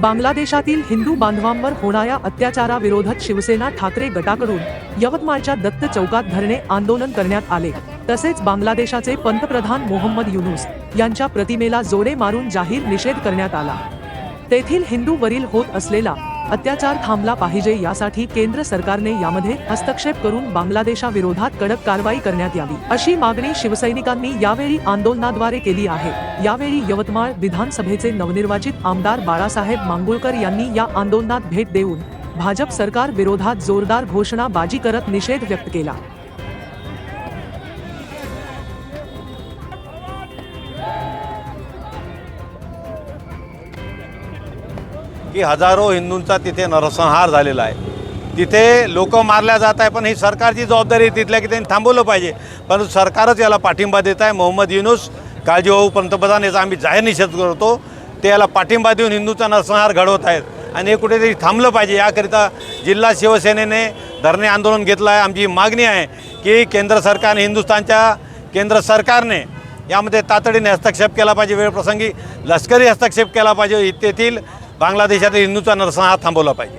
बांगलादेशातील हिंदू बांधवांवर होणाऱ्या अत्याचाराविरोधात शिवसेना ठाकरे गटाकडून यवतमाळच्या दत्त चौकात धरणे आंदोलन करण्यात आले. तसेच बांगलादेशाचे पंतप्रधान मोहम्मद युनुस यांच्या प्रतिमेला जोडे मारून जाहीर निषेध करण्यात आला. तेथील हिंदूवरील होत असलेला अत्याचार थांबला पाहिजे यासाठी केंद्र सरकारने यामध्ये हस्तक्षेप करून बांगलादेशाविरोधात कडक कारवाई करण्यात यावी अशी मागणी शिवसैनिकांनी यावेळी आंदोलनाद्वारे केली आहे. यावेळी यवतमाळ विधानसभेचे नवनिर्वाचित आमदार बाळासाहेब मांगुळकर यांनी या आंदोलनात भेट देऊन भाजप सरकार विरोधात जोरदार घोषणाबाजी करत निषेध व्यक्त केला. की हजारो हिंदूंचा तिथे नरसंहार झालेला आहे. तिथे लोक मारल्या जात आहे पण ही सरकारची जबाबदारी तिथल्या की त्यांनी थांबवलं पाहिजे. परंतु सरकारच याला पाठिंबा देत आहे. मोहम्मद युनुस काळजीभाऊ पंतप्रधान याचा आम्ही जाहीर निषेध करतो. ते याला पाठिंबा देऊन हिंदूचा नरसंहार घडवत आहेत. आणि हे कुठेतरी थांबलं पाहिजे. याकरिता जिल्हा शिवसेनेने धरणे आंदोलन घेतलं आहे. आमची मागणी आहे की केंद्र सरकारने हिंदुस्थानच्या केंद्र सरकारने यामध्ये तातडीने हस्तक्षेप केला पाहिजे. वेळप्रसंगी लष्करी हस्तक्षेप केला पाहिजे. तेथील बांगलादेशातील हिंदूचा नरसंहार थांबवला पाहिजे.